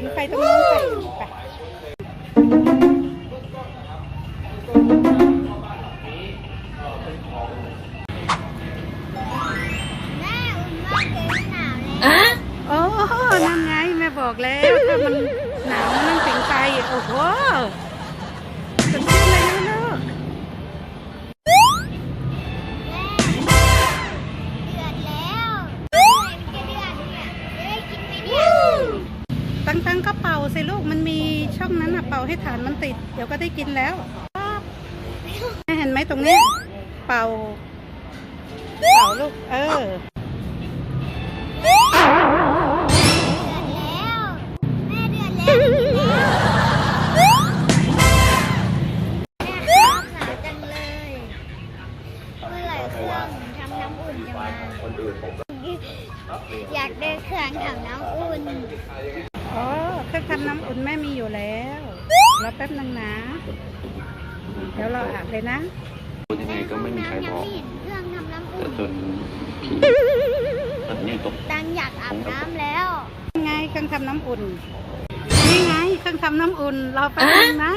ผิงไฟตรงนู้นไปไปแม่อุ่นมากเลยหนาวแล้วโอ้นั่นไงแม่บอกแล้วถ้ามันหนาวมันนั่งผิงไฟโอ้โห ตั้งตั้งก็เป่าสิลูกมันมีช่องนั้นอะเป่าให้ฐานมันติด เดี๋ยวก็ได้กินแล้วแม่เห็นไหมตรงนี้ เป่า เป่าลูก เออเดือแล้วแม่เดือแล้วแม่หนาวจังเลยเมื่อไหร่เครื่องทำน้ำอุ่นจะมาอยากได้เครื่องทำน้ำอุ่น อ๋อเครื่องทำน้ำอุ่นแม่มีอยู่แล้วรอแป๊บนึงนะ เดี๋ยวเราอาบเลยนะพูดยังไงก็ไม่มีใครในบห้อองกน้ำยังไม่เห็นเครื่องทำน้ำแต่อุ่นจนผีตอนนี้ตกตังอยากอาบน้ำแล้ว นี่ไงเครื่องทำน้ำอุ่น นี่ไงเครื่องทำน้ำอุ่น รอแป๊บนึงนะ